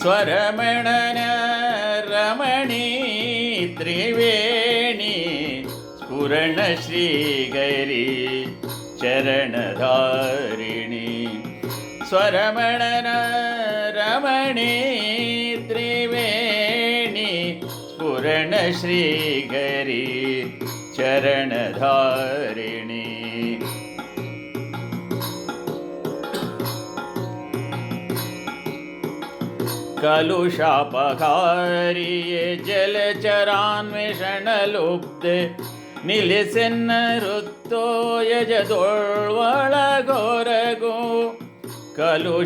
स्वरमणन रमणी त्रिवेणी स्फुरण श्रीगरी चरणधारिणी। स्वरमणन रमणी त्रिवेणी स्फुरण श्रीगरी चरणधारिणी కలుషాపహారియే జలచరాన్వేషణలుబ్ధే నిలిసెన్న రుత్తోయజదొళ్వళగోరగు కలుషాపహారియే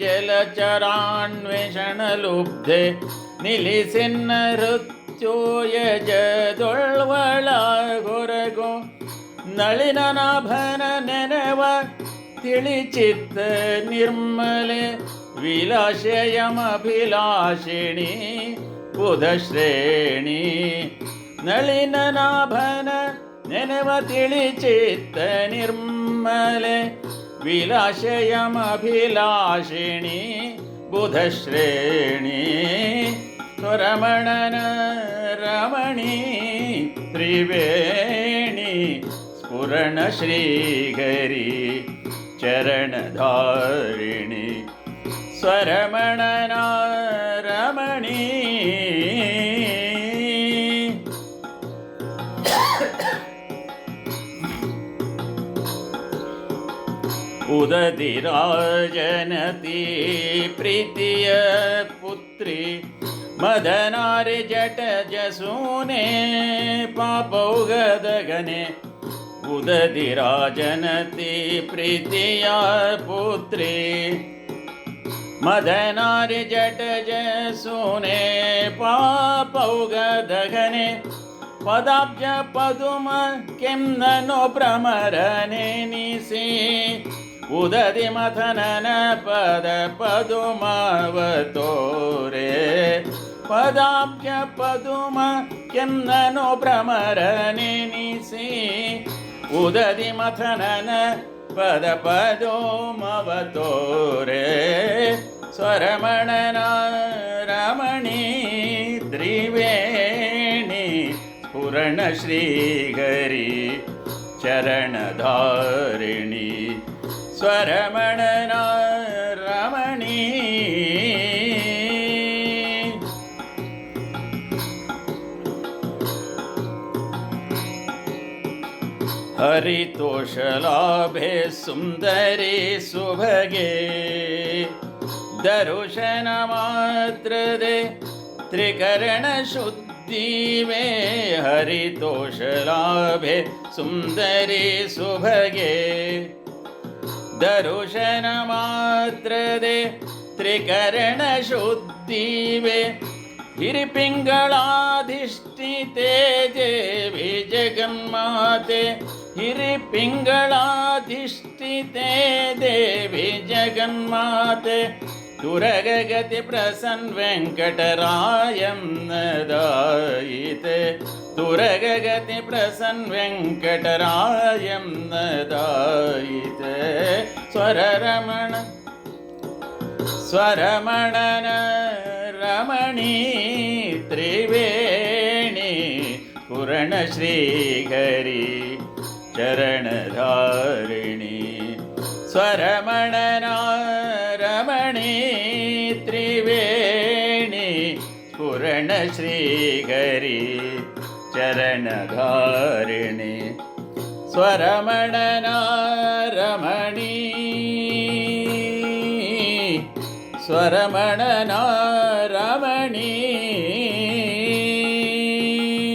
జలచరాన్వేషణలుబ్ధే నిలిసెన్న రుత్యోయజదొళ్వళగొరగు ನಳಿನ ನಾಭನ ನೆನವ ತಿಳಿಚಿತ್ತ ನಿರ್ಮಲೆ ವಿಲಾಶಯಮಭಿಲಾಷಿಣಿ ಬುಧಶ್ರೇಣಿ ನಳಿನನಾಭನ ನೆನವ ತಿಳಿಚಿತ್ತ ನಿರ್ಮಲೆ ವಿಲಾಶಯಮಭಿಲಾಷಿಣಿ ಬುಧಶ್ರೇಣಿ ರಮಣನ ರಮಣಿ ತ್ರಿವೇಣಿ ಸ್ಫುರಣ ಶ್ರೀಗರಿ സ്വരമണനാ രമണീ ഉദതിരാജനതി പ്രീതിയ പുത്രി മദനാരി ജടജസൂനെ പാപൗഗദഗനെ ഉദതിരാജനതി പ്രീതിയ പുത്രി मदनारि जट जसूने पापौगदघने पदाब्ज पदुम किं ननु प्रमरणे निसि उदति मथनन पद पदुमावतोरे पदाब्ज पदुम किं ननु प्रमरणे निसि उदति मथनन पदपदोमवतो रे स्वरमणना रमणी त्रिवेणी पुरणश्रीगरी चरणधारिणी स्वरमणना ಹರಿತೋಷಲಾಭೆ ಸುಂದರಿ ಸುಭಗೆ ದರುಶನ ಮಾತ್ರದೆ ತ್ರಿಕರಣ ಶುದ್ಧಿವೆ ಹರಿತೋಷಲಾಭೆ ಸುಂದರಿ ಸುಭಗೆ ದರುಶನ ಮಾತ್ರದೆ ತ್ರಿಕರಣ ಶುದ್ಧಿವೆ ಹಿರಿಪಿಂಗಳಾಧಿಷ್ಠಿತೆ गिरिपिङ्गलाधिष्ठिते देवि जगन्माते दुरगति प्रसन्न वेङ्कटरायं न दयित् दुरगति प्रसन्न वेङ्कटरायं न दायित् स्वरमण स्वरमणनरमणी त्रिवेणी पुरणश्रीगरी चरणधारिणी। स्वरमणना रमणी त्रिवेणी। पूरणश्रीगरी चरणधारिणी। स्वरमणना रमणि स्वरमणना रमणी